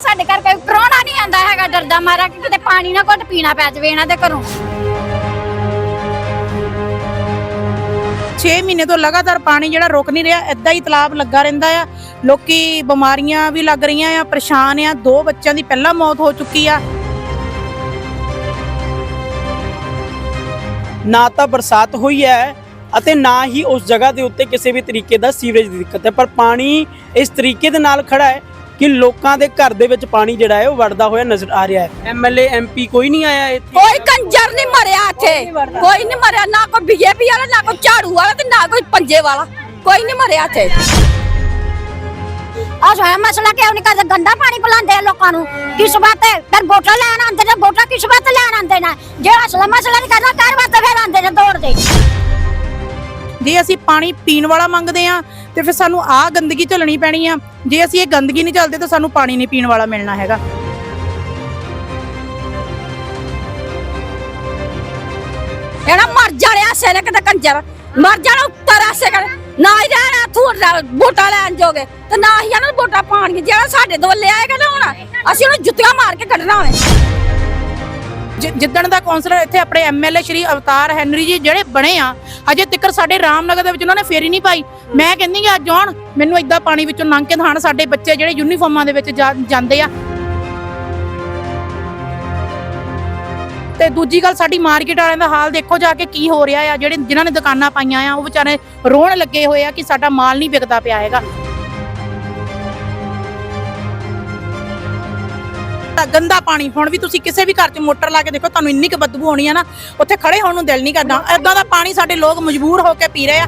ਸਾਡੇ ਘਰ ਕੋਈ ਪ੍ਰਾਹੁਣਾ ਨਹੀਂ ਆਂਦਾ ਹੈਗਾ ਡਰਦਾ ਮਾਰਾ ਕਿ ਕਿਤੇ ਪਾਣੀ ਨਾ ਘੁੱਟ ਪੀਣਾ ਪੈ ਜਾਵੇ ਇਹਨਾਂ ਦੇ ਘਰੋਂ। 6 ਮਹੀਨੇ ਤੋਂ ਲਗਾਤਾਰ ਪਾਣੀ ਜਿਹੜਾ ਰੁਕ ਨਹੀਂ ਰਿਹਾ ਇਦਾਂ ਹੀ ਤਲਾਬ ਲੱਗਾ ਰਹਿੰਦਾ ਆ। ਲੋਕੀ ਬਿਮਾਰੀਆਂ ਵੀ ਲੱਗ ਰਹੀਆਂ ਆ ਪਰੇਸ਼ਾਨ ਆ। ਦੋ ਬੱਚਿਆਂ ਦੀ ਪਹਿਲਾਂ ਮੌਤ ਹੋ ਚੁੱਕੀ ਆ। ਨਾ ਤਾਂ ਬਰਸਾਤ ਹੋਈ ਹੈ ਅਤੇ ਨਾ ਹੀ ਉਸ ਜਗ੍ਹਾ ਦੇ ਉੱਤੇ ਕਿਸੇ ਵੀ ਤਰੀਕੇ ਦਾ ਸੀਵਰੇਜ ਦੀ ਦਿੱਕਤ ਹੈ ਪਰ ਪਾਣੀ ਇਸ ਤਰੀਕੇ ਦੇ ਨਾਲ ਖੜਾ ਹੈ ਕਿ ਲੋਕਾਂ ਦੇ ਘਰ ਦੇ ਵਿੱਚ ਪਾਣੀ ਜਿਹੜਾ ਹੈ ਉਹ ਵੜਦਾ ਹੋਇਆ ਨਜ਼ਰ ਆ ਰਿਹਾ ਹੈ। ਐਮਐਲਏ ਐਮਪੀ ਕੋਈ ਨਹੀਂ ਆਇਆ ਇੱਥੇ। ਕੋਈ ਕੰਜਰ ਨਹੀਂ ਮਰਿਆ ਇੱਥੇ। ਕੋਈ ਨਹੀਂ ਮਰਿਆ ਨਾ ਕੋਈ ਬੀਜੇਪੀ ਵਾਲਾ ਨਾ ਕੋਈ ਝਾੜੂ ਵਾਲਾ ਤੇ ਨਾ ਕੋਈ ਪੰਜੇ ਵਾਲਾ। ਕੋਈ ਨਹੀਂ ਮਰਿਆ ਇੱਥੇ। ਆ ਜੋ ਹੈ ਮਸਲਾ ਕਿਉਂ ਨਹੀਂ ਕਰਦੇ? ਗੰਦਾ ਪਾਣੀ ਪਿਲਾਉਂਦੇ ਆ ਲੋਕਾਂ ਨੂੰ। ਕਿਸ ਬਾਤੇ ਫਿਰ ਵੋਟਾਂ ਲੈਣ ਆਉਂਦੇ ਨੇ। ਵੋਟਾਂ ਕਿਸ ਬਾਤੇ ਲੈਣ ਆਉਂਦੇ ਨੇ? ਜੇ ਅਸਲਾ ਮਸਲਾ ਨਹੀਂ ਕਰਨਾ ਕਰ ਬਾਤੇ ਫਿਰ ਆਉਂਦੇ ਨੇ ਦੌੜਦੇ ਜੇ ਅਸੀਂ ਪਾਣੀ ਪੀਣ ਵਾਲਾ ਮੰਗਦੇ ਆ ਤੇ ਫਿਰ ਸਾਨੂੰ ਆਹ ਗੰਦਗੀ ਝੱਲਣੀ ਪੈਣੀ ਆ। ਜੇ ਅਸੀਂ ਇਹ ਗੰਦਗੀ ਨਹੀਂ ਝੱਲਦੇ, ਤਾਂ ਸਾਨੂੰ ਪਾਣੀ ਨਹੀਂ ਪੀਣ ਵਾਲਾ ਮਿਲਣਾ ਹੈਗਾ। ਇਹਦਾ ਮਰ ਜਾਣਿਆ ਸੇਨੇ ਕਿਤੇ ਕੰਜਰ। ਮਰ ਜਾਣਾ ਉੱਤਰ ਆਸੇ ਕਰ ਨਾ ਹੀ ਰਹਿਣਾ ਥੂਰ ਵੋਟਾਂ ਲੈਣ ਜੋਗੇ। ਤੇ ਨਾ ਹੀ ਇਹਨਾਂ ਨੂੰ ਵੋਟਾਂ ਪਾਣਗੇ ਜਿਹੜਾ ਸਾਡੇ ਦੁਆਲੇ ਆਏਗਾ ਨਾ ਹੁਣ, ਅਸੀਂ ਉਹਨੂੰ ਜੁੱਤੀਆਂ ਮਾਰ ਕੇ ਕੱਢਣਾ ਹੋਵੇ ਜਿੱਦਣ ਦਾ ਕੌਂਸਲਰ ਇੱਥੇ ਆਪਣੇ ਐਮਐਲਏ ਸ਼੍ਰੀ ਅਵਤਾਰ ਹੈਨਰੀ ਜੀ ਜਿਹੜੇ ਬਣੇ ਆ, ਅਜੇ ਤੱਕ ਸਾਡੇ ਰਾਮਨਗਰ ਦੇ ਵਿੱਚ ਉਹਨਾਂ ਨੇ ਫੇਰੀ ਨਹੀਂ ਪਾਈ। ਮੈਂ ਕਹਿੰਦੀ ਕਿ ਅੱਜ ਆਉਣ, ਮੈਨੂੰ ਇਦਾਂ ਪਾਣੀ ਵਿੱਚੋਂ ਲੰਘ ਕੇ ਦਿਖਾਣ ਸਾਡੇ ਬੱਚੇ ਜਿਹੜੇ ਯੂਨੀਫਾਰਮਾਂ ਦੇ ਵਿੱਚ ਜਾਂਦੇ ਆ। ਤੇ ਦੂਜੀ ਗੱਲ, ਸਾਡੀ ਮਾਰਕੀਟ ਵਾਲਿਆਂ ਦਾ ਹਾਲ ਦੇਖੋ ਜਾ ਕੇ ਕੀ ਹੋ ਰਿਹਾ ਆ, ਜਿਹੜੇ, ਜਿਨ੍ਹਾਂ ਨੇ ਦੁਕਾਨਾਂ ਪਾਈਆਂ ਆ, ਉਹ ਵਿਚਾਰੇ ਰੋਣ ਲੱਗੇ ਹੋਏ ਆ ਕਿ ਸਾਡਾ ਮਾਲ ਨਹੀਂ ਵਿਕਦਾ ਪਿਆ ਹੈਗਾ। ਤਾਂ ਗੰਦਾ ਪਾਣੀ, ਹੁਣ ਵੀ ਤੁਸੀਂ ਕਿਸੇ ਵੀ ਘਰ 'ਚ ਮੋਟਰ ਲਾ ਕੇ ਦੇਖੋ, ਤੁਹਾਨੂੰ ਇੰਨੀ ਕੁ ਬਦਬੂ ਆਉਣੀ ਆ ਨਾ, ਉੱਥੇ ਖੜੇ ਹੋਣ ਨੂੰ ਦਿਲ ਨਹੀਂ ਕਰਦਾ। ਐਦਾਂ ਦਾ ਪਾਣੀ ਸਾਡੇ ਲੋਕ ਮਜਬੂਰ ਹੋ ਕੇ ਪੀ ਰਹੇ ਆ।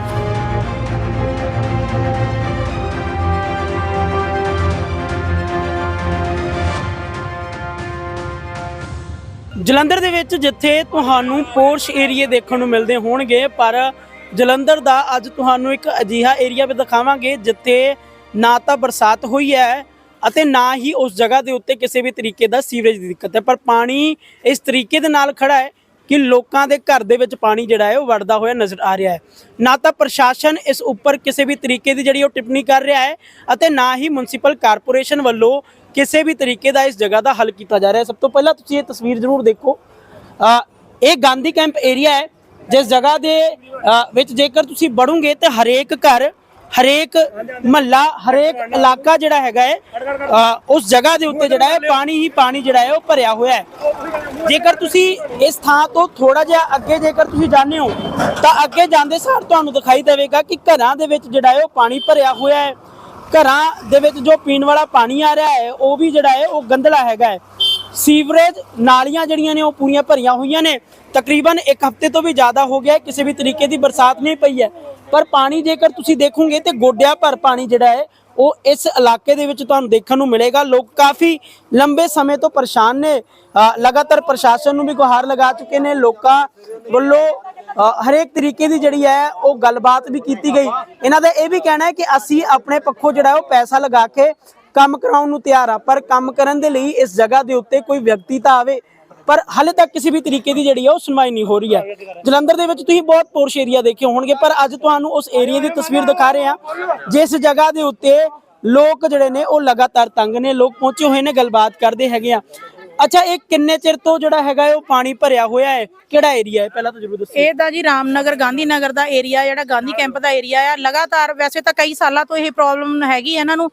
ਜਲੰਧਰ ਦੇ ਵਿੱਚ ਜਿੱਥੇ ਤੁਹਾਨੂੰ ਪੋਰਸ਼ ਏਰੀਏ ਦੇਖਣ ਨੂੰ ਮਿਲਦੇ ਹੋਣਗੇ, ਪਰ ਜਲੰਧਰ ਦਾ ਅੱਜ ਤੁਹਾਨੂੰ ਇੱਕ ਅਜੀਹਾ ਏਰੀਆ ਵੀ ਦਿਖਾਵਾਂਗੇ, ਜਿੱਥੇ ਨਾ ਤਾਂ ਬਰਸਾਤ ਹੋਈ ਹੈ ਅਤੇ ਨਾ ਹੀ ਉਸ ਜਗ੍ਹਾ ਦੇ ਉੱਤੇ ਕਿਸੇ ਵੀ ਤਰੀਕੇ ਦਾ ਸੀਵਰੇਜ ਦੀ ਦਿੱਕਤ ਹੈ। ਪਰ ਪਾਣੀ ਇਸ ਤਰੀਕੇ ਦੇ ਨਾਲ ਖੜਾ ਹੈ ਕਿ ਲੋਕਾਂ ਦੇ ਘਰ ਦੇ ਵਿੱਚ ਪਾਣੀ ਜਿਹੜਾ ਹੈ ਉਹ ਵੜਦਾ ਹੋਇਆ ਨਜ਼ਰ ਆ ਰਿਹਾ ਹੈ। ਨਾ ਤਾਂ ਪ੍ਰਸ਼ਾਸਨ ਇਸ ਉੱਪਰ ਕਿਸੇ ਵੀ ਤਰੀਕੇ ਦੀ ਜਿਹੜੀ ਉਹ ਟਿੱਪਣੀ ਕਰ ਰਿਹਾ ਹੈ ਅਤੇ ਨਾ ਹੀ ਮਿਊਨਿਸਪਲ ਕਾਰਪੋਰੇਸ਼ਨ ਵੱਲੋਂ ਕਿਸੇ ਵੀ ਤਰੀਕੇ ਦਾ ਇਸ ਜਗ੍ਹਾ ਦਾ ਹੱਲ ਕੀਤਾ ਜਾ ਰਿਹਾ ਹੈ। ਸਭ ਤੋਂ ਪਹਿਲਾਂ ਤੁਸੀਂ ਇਹ ਤਸਵੀਰ ਜ਼ਰੂਰ ਦੇਖੋ। ਇਹ ਗਾਂਧੀ ਕੈਂਪ ਏਰੀਆ ਹੈ। ਜਿਸ ਜਗ੍ਹਾ ਦੇ ਵਿੱਚ ਜੇਕਰ ਤੁਸੀਂ ਵੜੋਗੇ ਤੇ ਹਰੇਕ ਘਰ ਹਰੇਕ ਮਹੱਲਾ, ਹਰੇਕ ਇਲਾਕਾ ਜਿਹੜਾ ਹੈਗਾ ਹੈ ਉਸ ਜਗ੍ਹਾ ਦੇ ਉੱਤੇ ਜਿਹੜਾ ਹੈ, ਪਾਣੀ ਹੀ ਪਾਣੀ ਜਿਹੜਾ ਹੈ, ਉਹ ਭਰਿਆ ਹੋਇਆ ਹੈ। ਜੇਕਰ ਤੁਸੀਂ ਇਸ ਥਾਂ ਤੋਂ ਥੋੜਾ ਜਿਹਾ ਅੱਗੇ ਜੇਕਰ ਤੁਸੀਂ ਜਾਂਦੇ ਹੋ, ਤਾਂ ਅੱਗੇ ਜਾਂਦੇ ਸਾਰ ਤੁਹਾਨੂੰ ਦਿਖਾਈ ਦੇਵੇਗਾ ਕਿ ਘਰਾਂ ਦੇ ਵਿੱਚ ਜਿਹੜਾ ਹੈ, ਉਹ ਪਾਣੀ ਭਰਿਆ ਹੋਇਆ ਹੈ। ਘਰਾਂ ਦੇ ਵਿੱਚ ਜੋ ਪੀਣ ਵਾਲਾ ਪਾਣੀ ਆ ਰਿਹਾ ਹੈ, ਉਹ ਵੀ ਜਿਹੜਾ ਹੈ, ਉਹ ਗੰਦਲਾ ਹੈਗਾ ਹੈ। ਸੀਵਰੇਜ ਨਾਲੀਆਂ ਜਿਹੜੀਆਂ ਨੇ ਉਹ ਪੂਰੀਆਂ ਭਰੀਆਂ ਹੋਈਆਂ ਨੇ। ਤਕਰੀਬਨ ਇੱਕ ਹਫ਼ਤੇ ਤੋਂ ਵੀ ਜ਼ਿਆਦਾ ਹੋ ਗਿਆ ਕਿਸੇ ਵੀ ਤਰੀਕੇ ਦੀ ਬਰਸਾਤ ਨਹੀਂ ਪਈ ਹੈ। ਪਰ ਪਾਣੀ ਜੇਕਰ ਤੁਸੀਂ ਦੇਖੋਗੇ ਤੇ ਗੋਡਿਆਂ ਭਰ ਪਾਣੀ ਜਿਹੜਾ ਹੈ, ਉਹ ਇਸ ਇਲਾਕੇ ਦੇ ਵਿੱਚ ਤੁਹਾਨੂੰ ਦੇਖਣ ਨੂੰ ਮਿਲੇਗਾ। ਲੋਕ ਕਾਫੀ ਲੰਬੇ ਸਮੇਂ ਤੋਂ ਪਰੇਸ਼ਾਨ ਨੇ। ਲਗਾਤਾਰ ਪ੍ਰਸ਼ਾਸਨ ਨੂੰ ਵੀ ਗੁਹਾਰ ਲਗਾ ਚੁੱਕੇ ਨੇ। ਲੋਕਾਂ ਵੱਲੋਂ ਹਰੇਕ ਤਰੀਕੇ ਦੀ ਜਿਹੜੀ ਹੈ, ਉਹ ਗੱਲਬਾਤ ਵੀ ਕੀਤੀ ਗਈ। ਇਹਨਾਂ ਦਾ ਇਹ ਵੀ ਕਹਿਣਾ ਹੈ ਕਿ ਅਸੀਂ ਆਪਣੇ ਪੱਖੋਂ ਜਿਹੜਾ ਉਹ ਪੈਸਾ ਲਗਾ ਕੇ ਕੰਮ ਕਰਾਉਣ ਨੂੰ ਤਿਆਰ ਆ, ਪਰ ਕੰਮ ਕਰਨ ਦੇ ਲਈ ਇਸ ਜਗ੍ਹਾ ਦੇ ਉੱਤੇ ਕੋਈ ਵਿਅਕਤੀ ਤਾਂ ਆਵੇ। ਪਰ ਹਾਲੇ ਤੱਕ ਕਿਸੇ ਵੀ ਤਰੀਕੇ ਦੀ ਜਿਹੜੀ ਹੈ ਉਹ ਸੁਣਵਾਈ ਨਹੀਂ ਹੋ ਰਹੀ ਹੈ। ਜਲੰਧਰ ਦੇ ਵਿੱਚ ਤੁਸੀਂ ਬਹੁਤ ਪੋਰਸ਼ ਏਰੀਆ ਦੇਖੇ ਹੋਣਗੇ, ਪਰ ਅੱਜ ਤੁਹਾਨੂੰ ਉਸ ਏਰੀਆ ਦੀ ਤਸਵੀਰ ਦਿਖਾ ਰਹੇ ਹਾਂ, ਜਿਸ ਜਗ੍ਹਾ ਦੇ ਉੱਤੇ ਲੋਕ ਜਿਹੜੇ ਨੇ, ਉਹ ਲਗਾਤਾਰ ਤੰਗ ਨੇ। ਲੋਕ ਪਹੁੰਚੇ ਹੋਏ ਨੇ, ਗੱਲਬਾਤ ਕਰਦੇ ਹੈਗੇ ਆ। ਅੱਛਾ, ਇਹ ਕਿੰਨੇ ਚਿਰ ਤੋਂ ਜਿਹੜਾ ਹੈਗਾ ਉਹ ਪਾਣੀ ਭਰਿਆ ਹੋਇਆ ਹੈ? ਕਿਹੜਾ ਏਰੀਆ ਹੈ? ਪਹਿਲਾਂ ਤਾਂ ਜ਼ਰੂਰ ਦੱਸੋ ਇਹ ਤਾਂ ਜੀ ਰਾਮਨਗਰ ਗਾਂਧੀ ਨਗਰ ਦਾ ਏਰੀਆ ਜਿਹੜਾ ਗਾਂਧੀ ਕੈਂਪ ਦਾ ਏਰੀਆ ਆ। ਲਗਾਤਾਰ, ਵੈਸੇ ਤਾਂ ਕਈ ਸਾਲਾਂ ਤੋਂ ਇਹ ਪ੍ਰੋਬਲਮ ਹੈਗੀ ਇਹਨਾਂ ਨੂੰ।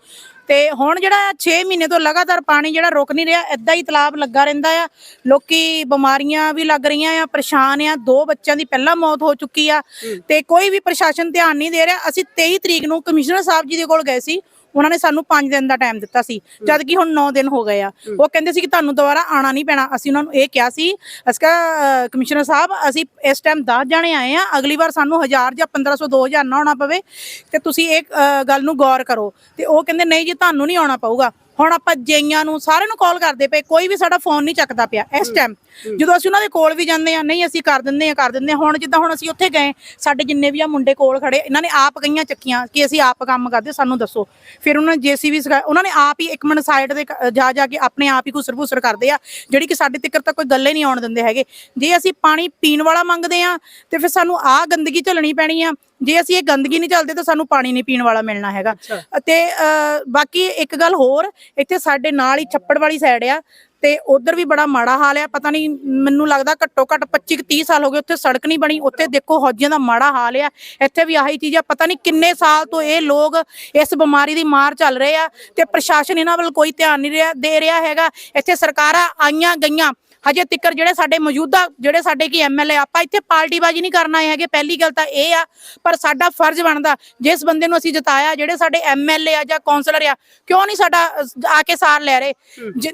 ਤੇ ਹੁਣ ਜਿਹੜਾ 6 ਮਹੀਨੇ ਤੋਂ ਲਗਾਤਾਰ ਪਾਣੀ ਜਿਹੜਾ ਰੁਕ ਨਹੀਂ ਰਿਹਾ ਇਦਾਂ ਹੀ ਤਲਾਬ ਲੱਗਾ ਰਹਿੰਦਾ ਆ। ਲੋਕੀ ਬਿਮਾਰੀਆਂ ਵੀ ਲੱਗ ਰਹੀਆਂ ਆ ਪਰੇਸ਼ਾਨ ਆ। ਦੋ ਬੱਚਿਆਂ ਦੀ ਪਹਿਲਾਂ ਮੌਤ ਹੋ ਚੁੱਕੀ ਆ ਤੇ ਕੋਈ ਵੀ ਪ੍ਰਸ਼ਾਸਨ ਧਿਆਨ ਨਹੀਂ ਦੇ ਰਿਹਾ। ਅਸੀਂ 23 ਤਰੀਕ ਨੂੰ ਕਮਿਸ਼ਨਰ ਸਾਹਿਬ ਜੀ ਦੇ ਕੋਲ ਗਏ ਸੀ। ਉਹਨਾਂ ਨੇ ਸਾਨੂੰ 5 ਦਿਨ ਦਾ ਟਾਈਮ ਦਿੱਤਾ ਸੀ। ਜਦ ਕਿ ਹੁਣ 9 ਦਿਨ ਹੋ ਗਏ ਆ। ਉਹ ਕਹਿੰਦੇ ਸੀ ਕਿ ਤੁਹਾਨੂੰ ਦੁਬਾਰਾ ਆਣਾ ਨਹੀਂ ਪੈਣਾ। ਅਸੀਂ ਉਹਨਾਂ ਨੂੰ ਇਹ ਕਿਹਾ ਸੀ ਅਸੀਂ ਕਿਹਾ ਕਮਿਸ਼ਨਰ ਸਾਹਿਬ ਅਸੀਂ ਇਸ ਟਾਈਮ 10 ਜਾਣੇ ਆਏ ਆ। ਅਗਲੀ ਵਾਰ ਸਾਨੂੰ 1000 ਜਾਂ 1500 2000 ਨਾ ਆਉਣਾ ਪਵੇ। ਤੇ ਤੁਸੀਂ ਇਹ ਗੱਲ ਨੂੰ ਗੌਰ ਕਰੋ। ਤੇ ਉਹ ਕਹਿੰਦੇ ਨਹੀਂ ਜੀ ਤੁਹਾਨੂੰ ਨਹੀਂ ਆਉਣਾ ਪਊਗਾ। ਹੁਣ ਆਪਾਂ ਜਈਆਂ ਨੂੰ ਸਾਰਿਆਂ ਨੂੰ ਕਾਲ ਕਰਦੇ ਪਏ ਕੋਈ ਵੀ ਸਾਡਾ ਫੋਨ ਨਹੀਂ ਚੱਕਦਾ ਪਿਆ ਇਸ ਟਾਈਮ ਜਦੋਂ ਅਸੀਂ ਉਹਨਾਂ ਦੇ ਕੋਲ ਵੀ ਜਾਂਦੇ ਆ ਨਹੀਂ ਅਸੀਂ ਕਰ ਦਿੰਦੇ ਆ ਕਰ ਦਿੰਦੇ ਆ ਹੁਣ ਜਿੱਦਾਂ ਹੁਣ ਅਸੀਂ ਉੱਥੇ ਗਏ ਸਾਡੇ ਜਿੰਨੇ ਵੀ ਆ ਮੁੰਡੇ ਕੋਲ ਖੜੇ ਇਹਨਾਂ ਨੇ ਆਪ ਗਈਆਂ ਚੱਕੀਆਂ ਕਿ ਅਸੀਂ ਆਪ ਕੰਮ ਕਰਦੇ ਸਾਨੂੰ ਦੱਸੋ। ਫਿਰ ਉਹਨਾਂ ਨੇ ਜੀਸੀਬੀ ਉਹਨਾਂ ਨੇ ਆਪ ਹੀ ਇੱਕ ਮਿੰਟ ਸਾਈਡ ਕ- ਜਾ ਜਾ ਕੇ ਆਪਣੇ ਆਪ ਹੀ ਘੁਸਰ ਘੁਸਰ ਕਰਦੇ ਆ ਜਿਹੜੀ ਕਿ ਸਾਡੇ ਤੱਕ ਤਾਂ ਕੋਈ ਗੱਲੇ ਨਹੀਂ ਆਉਣ ਦਿੰਦੇ ਹੈਗੇ। ਜੇ ਅਸੀਂ ਪਾਣੀ ਪੀਣ ਵਾਲਾ ਮੰਗਦੇ ਆ ਤੇ ਫਿਰ ਸਾਨੂੰ ਆਹ ਗੰਦਗੀ ਝੱਲਣੀ ਪੈਣੀ ਆ। ਜੇ ਅਸੀਂ ਇਹ ਗੰਦਗੀ ਨਹੀਂ ਚੱਲਦੇ ਤਾਂ ਸਾਨੂੰ ਪਾਣੀ ਨਹੀਂ ਪੀਣ ਵਾਲਾ ਮਿਲਣਾ ਹੈਗਾ। ਤੇ ਬਾਕੀ ਇੱਕ ਗੱਲ ਹੋਰ ਇੱਥੇ ਸਾਡੇ ਨਾਲ ਹੀ ਛੱਪੜ ਵਾਲੀ ਸਾਈਡ ਆ ਤੇ ਉਧਰ ਵੀ ਬੜਾ ਮਾੜਾ ਹਾਲ ਆ। ਪਤਾ ਨਹੀਂ ਮੈਨੂੰ ਲੱਗਦਾ ਘੱਟੋ ਘੱਟ 25 30 ਸਾਲ ਹੋ ਗਏ ਉੱਥੇ ਸੜਕ ਨਹੀਂ ਬਣੀ। ਉੱਥੇ ਦੇਖੋ ਹੌਜੀਆਂ ਦਾ ਮਾੜਾ ਹਾਲ ਆ। ਇੱਥੇ ਵੀ ਆਹੀ ਚੀਜ਼ ਆ। ਪਤਾ ਨਹੀਂ ਕਿੰਨੇ ਸਾਲ ਤੋਂ ਇਹ ਲੋਕ ਇਸ ਬਿਮਾਰੀ ਦੀ ਮਾਰ ਚੱਲ ਰਹੇ ਆ ਤੇ ਪ੍ਰਸ਼ਾਸਨ ਇਹਨਾਂ ਵੱਲ ਕੋਈ ਧਿਆਨ ਨਹੀਂ ਰਿਹਾ ਦੇ ਰਿਹਾ ਹੈਗਾ। ਇੱਥੇ ਸਰਕਾਰਾਂ ਆਈਆਂ ਗਈਆਂ। ਹਜੇ ਤਿੱਕਰ ਜਿਹੜੇ ਸਾਡੇ ਮੌਜੂਦਾ ਜਿਹੜੇ ਸਾਡੇ ਕੀ ਐਮਐਲਏ ਆਪਾਂ ਇੱਥੇ ਪਾਰਟੀਬਾਜ਼ੀ ਨਹੀਂ ਕਰਨ ਆਏ ਹੈਗੇ ਪਹਿਲੀ ਗੱਲ ਤਾਂ ਇਹ ਆ ਪਰ ਸਾਡਾ ਫਰਜ਼ ਬਣਦਾ ਜਿਸ ਬੰਦੇ ਨੂੰ ਅਸੀਂ ਜਿਤਾਇਆ ਜਿਹੜੇ ਸਾਡੇ ਐਮਐਲਏ ਆ ਜਾਂ ਕੌਂਸਲਰ ਆ ਕਿਉਂ ਨਹੀਂ ਸਾਡਾ ਆ ਕੇ ਸਾਰ ਲੈ ਰਹੇ?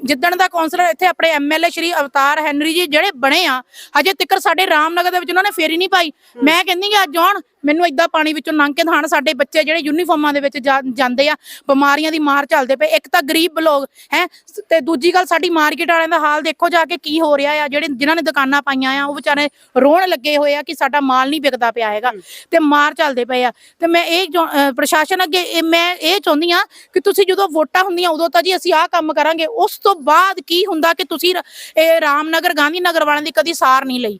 ਜਿੱਦਣ ਦਾ ਕੌਂਸਲਰ ਇੱਥੇ ਆਪਣੇ ਐਮਐਲਏ ਸ਼੍ਰੀ ਅਵਤਾਰ ਹੈਨਰੀ ਜੀ ਜਿਹੜੇ ਬਣੇ ਆ ਹਜੇ ਤਿੱਕਰ ਸਾਡੇ ਰਾਮਨਗਰ ਦੇ ਵਿੱਚ ਉਹਨਾਂ ਨੇ ਫੇਰੀ ਨਹੀਂ ਪਾਈ। ਮੈਂ ਕਹਿੰਦੀ ਕਿ ਅੱਜ ਆਉਣ ਮੈਨੂੰ ਇਦਾਂ ਪਾਣੀ ਵਿੱਚੋਂ ਲੰਘ ਕੇ ਦਿਖਾਣ ਸਾਡੇ ਬੱਚੇ ਜਿਹੜੇ ਯੂਨੀਫਾਰਮਾਂ ਦੇ ਵਿੱਚ ਜਾਂਦੇ ਆ ਬਿਮਾਰੀਆਂ ਦੀ ਮਾਰ ਚੱਲਦੇ ਪਏ ਇੱਕ ਤਾਂ ਗਰੀਬ ਲੋਕ ਹੈ ਤੇ ਦੂਜੀ ਗੱਲ ਸਾਡੀ ਮਾਰਕੀਟ ਵਾਲਿਆਂ ਦਾ ਹਾਲ ਦੇਖੋ ਜਾ ਕੇ ਕੀ ਹੋ ਰਿਹਾ ਆ ਜਿਹੜੇ ਜਿਨ੍ਹਾਂ ਨੇ ਦੁਕਾਨਾਂ ਪਾਈਆਂ ਆ ਉਹ ਵਿਚਾਰੇ ਰੋਣ ਲੱਗੇ ਹੋਏ ਆ ਕਿ ਸਾਡਾ ਮਾਲ ਨਹੀਂ ਵਿਕਦਾ ਪਿਆ ਹੈਗਾ ਤੇ ਮਾਰ ਚੱਲਦੇ ਪਏ ਆ। ਤੇ ਮੈਂ ਇਹ ਪ੍ਰਸ਼ਾਸਨ ਅੱਗੇ ਮੈਂ ਇਹ ਚਾਹੁੰਦੀ ਆ ਕਿ ਤੁਸੀਂ ਜਦੋਂ ਵੋਟਾਂ ਹੁੰਦੀਆਂ ਉਦੋਂ ਤਾਂ ਜੀ ਅਸੀਂ ਆਹ ਕੰਮ ਕਰਾਂਗੇ। ਉਸ ਤੋਂ ਬਾਅਦ ਕੀ ਹੁੰਦਾ ਕਿ ਤੁਸੀਂ ਇਹ ਰਾਮਨਗਰ ਗਾਂਧੀ ਨਗਰ ਵਾਲਿਆਂ ਦੀ ਕਦੀ ਸਾਰ ਨਹੀਂ ਲਈ।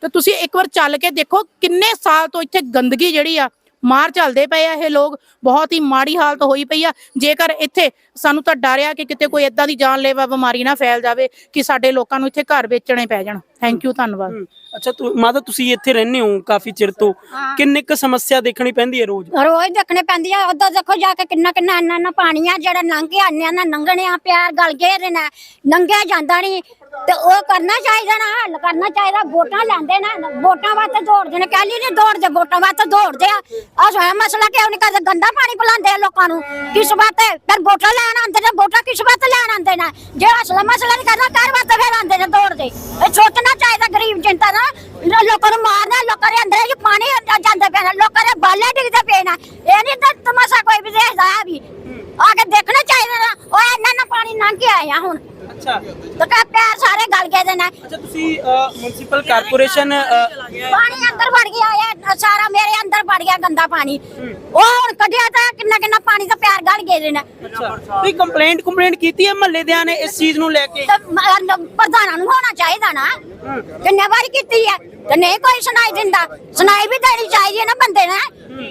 ਤੇ ਤੁਸੀਂ ਇੱਕ ਵਾਰ ਚੱਲ ਕੇ ਦੇਖੋ ਕਿੰਨੇ ਸਾਲ ਤੋਂ ਇੱਥੇ ਗੰਦਗੀ ਜਿਹੜੀ ਆ ਮਾਰ ਚੱਲਦੇ ਪਏ ਆ ਇਹ ਲੋਕ ਬਹੁਤ ਹੀ ਮਾੜੀ ਹਾਲਤ ਹੋਈ ਪਈ ਆ। ਜੇਕਰ ਇੱਥੇ ਸਾਨੂੰ ਤਾਂ ਡਰਿਆ ਕਿ ਕਿਤੇ ਕੋਈ ਇਦਾਂ ਦੀ ਜਾਨਲੇਵਾ ਬਿਮਾਰੀ ਨਾ ਫੈਲ ਜਾਵੇ ਕਿ ਸਾਡੇ ਲੋਕਾਂ ਨੂੰ ਇੱਥੇ ਘਰ ਵੇਚਣੇ ਪੈ ਜਾਣ। ਥੈਂਕ ਯੂ ਧੰਨਵਾਦ। ਅੱਛਾ ਤੂੰ ਮਾਤਾ ਤੁਸੀਂ ਇੱਥੇ ਰਹਿੰਦੇ ਹੋ ਕਾਫੀ ਚਿਰ ਤੋਂ। ਕਿੰਨੇ ਕੁ ਸਮੱਸਿਆ ਦੇਖਣੀ ਪੈਂਦੀ ਹੈ ਰੋਜ਼? ਰੋਜ਼ ਦੇਖਣੇ ਪੈਂਦੀ ਆ ਉਦੋਂ ਦੇਖੋ ਜਾ ਕੇ ਕਿੰਨਾ ਕਿੰਨਾ ਇੰਨਾ ਇੰਨਾ ਪਾਣੀ ਆ ਜਿਹੜਾ ਲੰਘ ਕੇ ਆਨੇ ਆ ਨਾ ਲੰਘਣੇ ਆ ਪਿਆਰ ਗਲ ਗਏ ਨਾ ਲੰਘਿਆ ਜਾਂਦਾ ਨਹੀਂ ਤੇ ਉਹ ਕਰਨਾ ਚਾਹੀਦਾ ਨਾ, ਹੱਲ ਕਰਨਾ ਚਾਹੀਦਾ, ਵੋਟਾਂ ਲੈਂਦੇ ਨਾ, ਵੋਟਾਂ ਵਾਸਤੇ ਦੌੜਦੇ ਨੇ, ਕਹਿ ਲਈ ਦੌੜਦੇ, ਵੋਟਾਂ ਵਾਸਤੇ ਦੌੜਦੇ ਆ। ਆ ਸੋਇਆ ਮਸਲਾ ਕਿਉਂ ਨਹੀਂ ਕਰਦੇ, ਗੰਦਾ ਪਾਣੀ ਪਿਲਾਉਂਦੇ ਆ ਲੋਕਾਂ ਨੂੰ, ਕਿਸ ਵਾਸਤੇ? ਫਿਰ ਵੋਟਾਂ ਲੈਣ ਆਉਂਦੇ ਨੇ, ਵੋਟਾਂ ਕਿਸ ਵਾਸਤੇ ਲੈਣ ਆਉਂਦੇ ਨੇ? ਜੇ ਅਸਲਾ ਮਸਲਾ ਨਹੀਂ ਕਰਨਾ ਕਰ ਵਾਸਤੇ ਫਿਰ ਆਉਂਦੇ ਨੇ ਦੌੜਦੇ? ਇਹ ਸੋਚਣਾ ਚਾਹੀਦਾ ਗਰੀਬ ਜਨਤਾ ਦਾ ਲੋਕਾਂ ਨੂੰ ਮਾਰਨਾ, ਲੋਕਾਂ ਦੇ ਅੰਦਰ ਜੀ ਪਾਣੀ ਅੰਦਰ ਜਾਂਦੇ ਪਏ ਲੋਕਾਂ ਦੇ ਬਾਲੇ ਡਿੱਗਦੇ ਪਏ ਨਾ, ਇਹ ਨਹੀਂ ਤਾਂ ਤਮਾਸ਼ਾ ਕੋਈ ਵੀ ਦੇਖਦਾ ਹੈ ਵੀ, ਆ ਕੇ ਦੇਖਣਾ ਚਾਹੀਦਾ ਨਾ, ਉਹ ਇੰਨਾ ਨਾ ਪਾਣੀ ਲੰਘ ਕੇ ਆਇਆ ਹੁਣ। ਅੱਛਾ। ਤੇ ਕਾ ਪੈਰ ਸਾਰੇ ਗਲ ਗਏ ਦੇ ਨੇ। ਅੱਛਾ ਤੁਸੀਂ ਮਿਊਨਿਸਪਲ ਕਾਰਪੋਰੇਸ਼ਨ ਪਾਣੀ ਅੰਦਰ ਵੜ ਗਿਆ ਆ ਸਾਰਾ ਮੇਰੇ ਅੰਦਰ ਵੜ ਗਿਆ ਗੰਦਾ ਪਾਣੀ। ਉਹ ਹੁਣ ਕੱਢਿਆ ਤਾਂ ਕਿੰਨਾ ਕਿੰਨਾ ਪਾਣੀ ਤਾਂ ਪੈਰ ਗਲ ਗਏ ਦੇ ਨੇ। ਅੱਛਾ ਕੋਈ ਕੰਪਲੇਂਟ ਕੰਪਲੇਂਟ ਕੀਤੀ ਹੈ ਮਹੱਲੇ ਦਿਆਂ ਨੇ ਇਸ ਚੀਜ਼ ਨੂੰ ਲੈ ਕੇ? ਪ੍ਰਧਾਨਾਂ ਨੂੰ ਹੋਣਾ ਚਾਹੀਦਾ ਨਾ। ਕਿੰਨੇ ਵਾਰੀ ਕੀਤੀ ਹੈ ਤੇ ਨਹੀਂ ਕੋਈ ਸੁਣਾਈ ਦਿੰਦਾ। ਸੁਣਾਈ ਵੀ ਦੇਣੀ ਚਾਹੀਦੀ ਹੈ ਨਾ ਬੰਦੇ ਨੇ।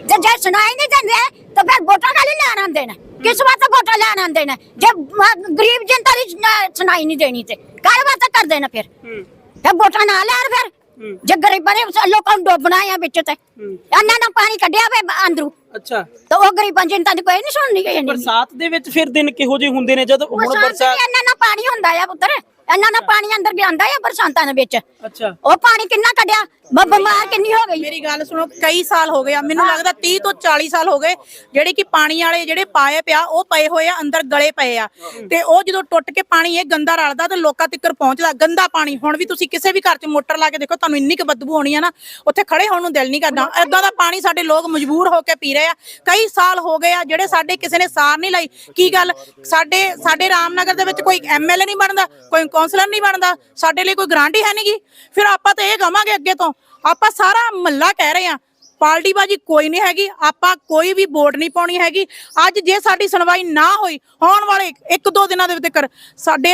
ਤੇ ਜੇ ਸੁਣਾਈ ਨਹੀਂ ਦਿੰਦੇ ਤਾਂ ਫਿਰ ਵੋਟਾਂ ਕਾਲੀ ਲੈਣ ਆਉਂਦੇ ਨੇ? ਨੇ। ਜੇ ਮ- ਗਰੀਬ ਜਨਤਾ ਦੀ ਸੁਣਾ- ਸੁਣਾਈ ਨਹੀਂ ਦੇਣੀ ਤੇ। ਕਾਹਦੇ ਵਾਸਤੇ ਕਰਦੇ ਨੇ ਫਿਰ? ਤੇ ਵੋਟਾਂ ਨਾ ਲੈਣ ਫਿਰ? ਜੇ ਗਰੀਬਾਂ ਨੇ ਲੋਕਾਂ ਨੂੰ ਡੋਬਣਾ ਆ ਵਿੱਚ ਤੇ। ਇਹਨਾਂ ਨਾਲ ਪਾਣੀ ਕੱਢਿਆ ਵੇ ਅੰਦਰੂ। ਅੱਛਾ। ਤੇ ਉਹ ਗਰੀਬਾਂ ਜਨਤਾ ਦੀ ਕੋਈ ਨਹੀਂ ਸੁਣਨੀ ਗਈ ਬਰਸਾਤ ਦੇ ਵਿੱਚ ਫਿਰ ਦਿਨ ਕਿਹੋ ਜਿਹੇ ਹੁੰਦੇ ਨੇ? ਜਦ ਹੁਣ ਬਰਸਾਤ ਇਹਨਾਂ ਨਾਲ ਪਾਣੀ ਹੁੰਦਾ ਆ ਪੁੱਤਰ। ਇਹਨਾਂ ਨਾਲ ਪਾਣੀ ਅੰਦਰ ਆਂਦਾ ਆ ਬਰਸਾਤਾਂ ਦੇ ਵਿੱਚ। ਅੱਛਾ। ਉਹ ਪਾਣੀ ਕਿੰਨਾ ਕੱਢਿਆ? ਬ- ਬਿਮਾਰ ਕਿੰਨੀ ਹੋ ਗਈ? ਮੇਰੀ ਗੱਲ ਸੁਣੋ ਕਈ ਸਾਲ ਹੋ ਗਏ ਆ। ਮੈਨੂੰ ਲੱਗਦਾ 30 ਤੋਂ 40 ਸਾਲ ਹੋ ਗਏ। ਜਿਹੜੇ ਕਿ ਪਾਣੀ ਵਾਲੇ ਜਿਹੜੇ ਪਾਏ ਪਿਆ ਉਹ ਪਏ ਹੋਏ ਆ ਅੰਦਰ ਗਲੇ ਪਏ ਆ। ਤੇ ਉਹ ਜਦੋਂ ਟੁੱਟ ਕੇ ਪਾਣੀ ਇਹ ਗੰਦਾ ਰਲਦਾ ਤੇ ਲੋਕਾਂ ਤੱਕ ਪਹੁੰਚਦਾ। ਗੰਦਾ ਪਾਣੀ। ਹੁਣ ਵੀ ਤੁਸੀਂ ਕਿਸੇ ਵੀ ਘਰ 'ਚ ਮੋਟਰ ਲਾ ਕੇ ਦੇਖੋ ਤੁਹਾਨੂੰ ਇੰਨੀ ਕੁ ਬਦਬੂ ਆਉਣੀ ਆ ਨਾ ਉੱਥੇ ਖੜੇ ਹੋਣ ਨੂੰ ਦਿਲ ਨਹੀਂ ਕਰਦਾ। ਏਦਾਂ ਦਾ ਪਾਣੀ ਸਾਡੇ ਲੋਕ ਮਜਬੂਰ ਹੋ ਕੇ ਪੀ ਰਹੇ ਆ। ਕਈ ਸਾਲ ਹੋ ਗਏ ਆ ਜਿਹੜੇ ਸਾਡੇ ਕਿਸੇ ਨੇ ਸਾਰ ਨਹੀਂ ਲਈ। ਕੀ ਗੱਲ? ਸਾਡੇ ਸਾਡੇ ਰਾਮਨਗਰ ਦੇ ਵਿੱਚ ਕੋਈ ਐਮਐਲਏ ਨਹੀਂ ਬਣਦਾ ਕੋਈ ਕਾਉਂਸਲਰ ਨਹੀਂ ਬਣਦਾ, ਸਾਡੇ ਲਈ ਕੋਈ ਗਾਰੰਟੀ ਹੈ ਨਹੀਂਗੀ ਫਿਰ ਆਪਾਂ ਤਾਂ ਇਹ ਕਵਾਂਗੇ ਅੱਗੇ ਤੋਂ, ਆਪਾਂ ਸਾਰਾ ਮਹੱਲਾ ਕਹਿ ਰਹੇ ਆ ਪਾਰਟੀ ਬਾਜੀ ਕੋਈ ਨਹੀਂ ਹੈਗੀ ਆਪਾਂ ਕੋਈ ਵੀ ਵੋਟ ਨਹੀਂ ਪਾਉਣੀ ਹੈਗੀ। ਅੱਜ ਜੇ ਸਾਡੀ ਸੁਣਵਾਈ ਨਾ ਹੋਈ ਆਉਣ ਵਾਲੇ ਇੱਕ ਦੋ ਦਿਨਾਂ ਦੇ ਵਿੱਚ ਸਾਡੇ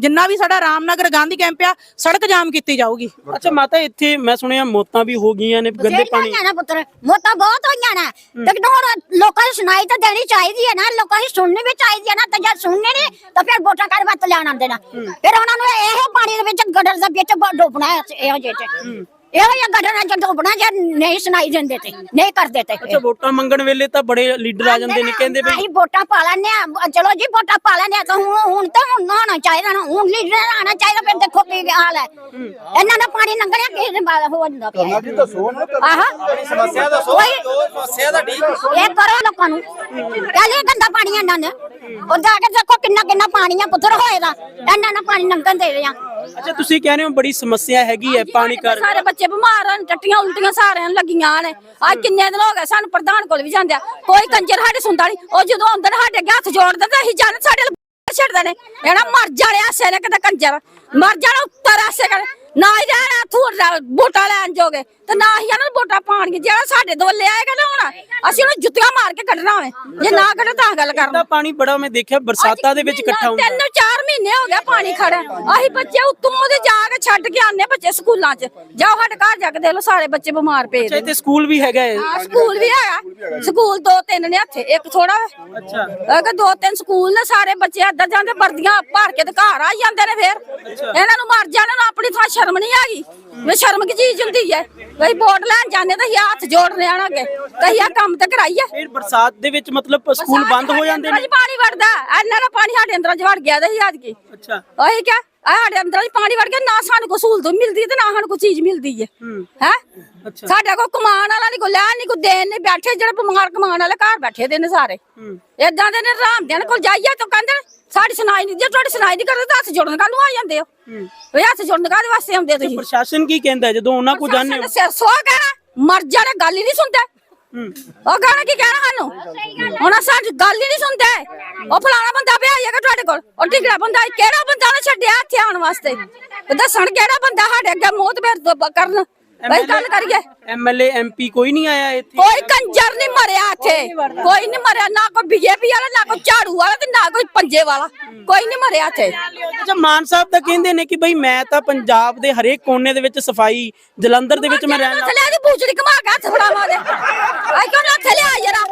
ਜਿੰਨਾ ਵੀ ਸਾਡਾ ਰਾਮਨਗਰ ਗਾਂਧੀ ਕੈਂਪ ਆ ਸੜਕ ਜਾਮ ਕੀਤੀ ਜਾਊਗੀ। ਅੱਛਾ ਮਾਤਾ ਇੱਥੇ ਮੈਂ ਸੁਣਿਆ ਮੌਤਾਂ ਵੀ ਹੋ ਗਈਆਂ ਨੇ ਗੰਦੇ ਪਾਣੀ ਨਾ ਪੁੱਤਰ ਮੋਤਾ ਬਹੁਤ ਹੋਈਆਂ ਨੇ। ਤੇ ਹੁਣ ਲੋਕਾਂ ਨੂੰ ਸੁਣਾਈ ਤਾਂ ਦੇਣੀ ਚਾਹੀਦੀ ਹੈ ਨਾ ਲੋਕਾਂ ਦੀ ਸੁਣਨੀ ਵੀ ਚਾਹੀਦੀ ਹੈ ਨਾ ਤੇ ਜੇ ਸੁਣਨੇ ਨਹੀਂ ਤਾਂ ਫਿਰ ਵੋਟਾਂ ਕਰ ਵੱਤ ਲੈਣ ਆਉਂਦੇ ਨਾ? ਫਿਰ ਉਹਨਾਂ ਨੂੰ ਇਹੋ ਪਾਣੀ ਦੇ ਵਿੱਚ ਗਟਰ ਦੇ ਵਿੱਚ ਡੋਬਣਾ ਇਹੋ ਜਿਹੇ ਇਹੋ ਜਿਹਾ ਗਟਰਾਂ ਚ ਡੋਬਣਾ ਜੇ ਨਹੀਂ ਸੁਣਾਈ ਦਿੰਦੇ ਤੇ ਨਹੀਂ ਕਰਦੇ ਤੇ। ਅੱਛਾ ਵੋਟਾਂ ਮੰਗਣ ਵੇਲੇ ਤਾਂ ਬੜੇ ਲੀਡਰ ਆ ਜਾਂਦੇ ਨੇ ਕਹਿੰਦੇ ਵੀ ਅਸੀਂ ਵੋਟਾਂ ਪਾ ਲੈਣੇ ਆ ਚਲੋ ਜੀ ਵੋਟਾਂ ਪਾ ਲੈਣੇ ਆ ਤਾਂ ਹੁਣ ਹੁਣ ਤਾਂ ਹੁਣ ਨਾ ਹੋਣਾ ਚਾਹੀਦਾ ਨਾ ਹੁਣ ਲੀਡਰ ਆਣਾ ਚਾਹੀਦਾ ਫਿਰ ਦੇਖੋ ਕੀ ਹਾਲ ਹੈ। ਇਹਨਾਂ ਦਾ ਪਾਣੀ ਲੰਘਣਿਆ ਕਿਸੇ ਦੇ ਹੋ ਜਾਂਦਾ ਪਿਆ। ਜੀ ਦੱਸੋ ਨਾ ਆਹਾ। ਸਮੱਸਿਆ ਦੱਸੋ ਕੋਈ ਸਮੱਸਿਆ ਦਾ ਠੀਕ ਇਹ ਕਰੋ ਲੋਕਾਂ ਨੂੰ। ਪਹਿਲੇ ਗੰਦਾ ਪਾਣੀ ਇਹਨਾਂ ਨੇ। ਉਹ ਜਾ ਕੇ ਦੇਖੋ ਕਿੰਨਾ ਕਿੰਨਾ ਪਾਣੀ ਆ ਪੁੱਤਰ ਹੋਏਗਾ। ਇਹਨਾਂ ਨਾਲ ਪਾਣੀ ਲੰਘਣ ਦੇ ਰਹੇ ਆ। ਅੱਛਾ ਤੁਸੀਂ ਕਹਿ ਰਹੇ ਹੋ ਬੜੀ ਸਮੱਸਿਆ ਹੈਗੀ ਹੈ ਪਾਣੀ ਕਰ ਸਾਰੇ ਬੱਚੇ ਬਿਮਾਰ ਹਨ ਟੱਟੀਆਂ ਉਲਟੀਆਂ ਸਾਰਿਆਂ ਨੂੰ ਲੱਗੀਆਂ ਨੇ। ਅੱਜ ਕਿੰਨੇ ਦਿਨ ਹੋ ਗਏ ਸਾਨੂੰ ਪ੍ਰਧਾਨ ਕੋਲ ਵੀ ਜਾਂਦੇ ਆ ਕੋਈ ਕੰਜਰ ਸਾਡੇ ਸੁਣਦਾ ਨਹੀਂ। ਉਹ ਜਦੋਂ ਆਉਂਦੇ ਨੇ ਸਾਡੇ ਅੱਗੇ ਹੱਥ ਜੋੜਦੇ ਤੇ ਅਸੀਂ ਜਾਣ ਸਾਡੇ ਵੱਲ ਛੱਡਦੇ ਨੇ। ਇਹਨਾਂ ਮਰ ਜਾਣੇ ਆਸੇ ਨੇ ਕਿਤੇ ਕੰਜਰ। ਮਰ ਜਾਣਾ ਉੱਤਰ ਆਸੇ ਕਰ। ਨਾ ਹੀ ਰਹਿਣਾ ਥੂਰ ਬੋਟਾ ਲੈਣ ਜੋਗੇ। ਤੇ ਨਾ ਹੀ ਇਹਨਾਂ ਨੂੰ ਬੋਟਾ ਪਾਣਗੇ ਜਿਹੜਾ ਸਾਡੇ ਦੋਲੇ ਆਏਗਾ ਨਾ ਹੁਣ ਅਸੀਂ ਉਹਨੂੰ ਜੁੱਤੀਆਂ ਮਾਰ ਕੇ ਕੱਢਣਾ ਹੋਵੇ ਜੇ ਨਾ ਕੱਢੇ ਤਾਂ ਗੱਲ ਕਰਨਾ। ਪਾਣੀ ਬੜਾ ਮੈਂ ਦੇਖਿਆ ਬਰਸਾਤਾਂ ਦੇ ਵਿੱਚ ਇਕੱਠਾ ਹੁੰਦਾ। ਤਿੰਨ ਚਾਰ ਮਹੀਨੇ ਮਹੀਨੇ ਹੋ ਗਿਆ ਪਾਣੀ ਖੜਾ। ਅਸੀਂ ਬੱਚੇ ਉੱਤੋਂ ਉਹਦੇ ਜਾ ਕੇ ਛੱਡ ਕੇ ਆਨੇ ਬੱਚੇ ਸਕੂਲਾਂ 'ਚ। ਜਾਓ ਸਾਡੇ ਘਰ ਜਾ ਕੇ ਦੇਖ ਲਓ ਸਾਰੇ ਬੱਚੇ ਬਿਮਾਰ ਪਏ ਅੱਛਾ ਨੇ। ਇੱਥੇ ਸਕੂਲ ਵੀ ਹੈਗਾ ਹੈ ਹਾਂ ਸਕੂਲ ਵੀ ਹੈਗਾ। ਸਕੂਲ ਦੋ ਤਿੰਨ ਨੇ ਇੱਥੇ ਇੱਕ ਥੋੜਾ ਅੱਛਾ। ਅਗਰ ਦੋ ਤਿੰਨ ਸਕੂਲ ਨੇ ਸਾਰੇ ਬੱਚੇ ਅੱਧਰ ਜਾਂਦੇ ਵਰਦੀਆਂ ਭਰ ਕੇ ਤੇ ਘਰ ਆ ਜਾਂਦੇ ਨੇ ਫੇਰ। ਇਹਨਾਂ ਨੂੰ ਮਰ ਜਾਣ ਨੂੰ ਆਪਣੀ ਥਾਂ ਸ਼ਰਮ ਨਹੀਂ ਹੈਗੀ। ਵੀ ਸ਼ਰਮ ਕੀ ਚੀਜ਼ ਹੁੰਦੀ ਹੈ? ਬਈ ਵੋਟ ਲੈਣ ਜਾਂਦੇ ਤਾਂ ਅਸੀਂ ਹੱਥ ਜੋੜਨੇ ਆਣਗੇ ਤੇ ਅਸੀਂ ਆਹ ਕੰਮ ਤੇ ਕਰਾਈਏ ਫਿਰ ਬਰਸਾਤ ਦੇ ਵਿੱਚ ਮਤਲਬ ਸਕੂਲ ਬੰਦ ਹੋ ਜਾਂਦੇ ਨੇ? ਪਾਣੀ ਵੜਦਾ। ਇੰਨਾ ਦਾ ਪਾਣੀ ਸਾਡੇ ਅੰਦਰਾਂ 'ਚ ਵੜ ਗਿਆ ਤੇ ਅੱਜ ਕੀ? ਅੱਛਾ। ਉਹੀ ਕਿਆ? ਆਹ ਸਾਡੇ ਅੰਦਰਾਂ 'ਚ ਪਾਣੀ ਵੜ ਗਿਆ ਨਾ ਸਾਨੂੰ ਕੋਈ ਸਹੂਲਤ ਮਿਲਦੀ ਤੇ ਨਾ ਸਾਨੂੰ ਕੋਈ ਚੀਜ਼ ਮਿਲਦੀ ਹੈ ਹੂੰ। ਹੈ? ਅੱਛਾ। ਸਾਡਾ ਕੋਈ ਕਮਾਉਣ ਵਾਲਾ ਨਹੀਂ ਕੋਈ ਲੈਣ ਨਹੀਂ ਕੋਈ ਦੇਣ ਨਹੀਂ ਬੈਠੇ ਜਿਹੜੇ ਬਿਮਾਰ ਕਮਾਉਣ ਵਾਲੇ ਘਰ ਬੈਠੇ ਦੇ ਨੇ ਸਾਰੇ। ਹੂੰ। ਏਦਾਂ ਦੇ ਨੇ ਰਾਮ ਦੇ ਕੋਲ ਜਾਈਏ ਤਾਂ ਕਹਿੰਦੇ ਸਾਡੀ ਸੁਣਾਈ ਨਹੀਂ ਜੇ ਤੁਹਾਡੀ ਸੁਣਾਈ ਨਹੀਂ ਕਰਦੇ ਤਾਂ ਹੱਥ ਜੋੜਨ ਕੱਲ ਨੂੰ ਆ ਜਾਂਦੇ ਹੋ? ਹੂੰ। ਵੀ ਹੱਥ ਜੋੜਨ ਕਾਹਦੇ ਵਾਸਤੇ ਆਉਂਦੇ ਤੁਸੀਂ? ਪ੍ਰਸ਼ਾਸਨ ਕੀ ਕਹਿੰਦਾ ਹੈ? ਜਦੋਂ ਉਹਨਾਂ ਕੋ ਜਾਣਦੇ ਹੋ? ਸਿਰ ਕਹਿਣਾ ਮਰ ਜਾਣਾ ਗੱਲ ਹੀ ਨਹੀਂ ਸੁਣਦੇ। ਹੂੰ ਉਹ ਗਾਣਾ ਕੀ ਕਹਿਣਾ ਸਾਨੂੰ? ਹੁਣ ਸਾਡੀ ਗੱਲ ਹੀ ਨਹੀਂ ਸੁਣਦੇ। ਉਹ ਫਲਾਣਾ ਬੰਦਾ ਪਿਆ ਹੈਗਾ ਤੁਹਾਡੇ ਕੋਲ। ਉਹ ਟਿਕੜਾ ਬੰਦਾ ਕਿਹੜਾ ਬੰਦਾ ਨੇ ਛੱਡਿਆ ਇੱਥੇ ਆਉਣ ਵਾਸਤੇ? ਤੇ ਦੱਸਣ ਕਿਹੜਾ ਬੰਦਾ ਸਾਡੇ ਅੱਗੇ ਮੋਤ ਬੇਰ ਕਰਨ? ਬਈ ਗੱਲ ਕਰੀਏ। ਐਮਐਲਏ ਐਮਪੀ ਕੋਈ ਨਹੀਂ ਆਇਆ ਇੱਥੇ। ਕੋਈ ਕੰਜਰ ਨਹੀਂ ਮਰਿਆ ਇੱਥੇ। ਕੋਈ ਨਹੀਂ ਮਰਿਆ। ਨਾ ਕੋਈ ਬੀਜੇਪੀ ਵਾਲਾ ਨਾ ਕੋਈ ਝਾੜੂ ਵਾਲਾ ਤੇ ਨਾ ਕੋਈ ਪੰਜੇ ਵਾਲਾ। ਕੋਈ ਨਹੀਂ ਮਰਿਆ ਇੱਥੇ। ਅੱਛਾ ਮਾਨ ਸਾਹਿਬ ਤਾਂ ਕਹਿੰਦੇ ਨੇ ਕਿ ਬਈ ਮੈਂ ਤਾਂ ਪੰਜਾਬ ਦੇ ਹਰੇਕ ਕੋਨੇ ਦੇ ਵਿੱਚ ਸਫ਼ਾਈ ਜਲੰਧਰ ਦੇ ਵਿੱਚ ਮੈਂ ਰਹਿਣ ਲੱਗ ਥਲੇ ਦੀ ਪੂਛੜੀ ਘਮਾ ਕੇ ਹੱਥ ਫੜਾਵਾ ਦੇ ਆਈ ਕਿਉਂ ਨਾ ਥਲੇ ਆ ਜਰਾ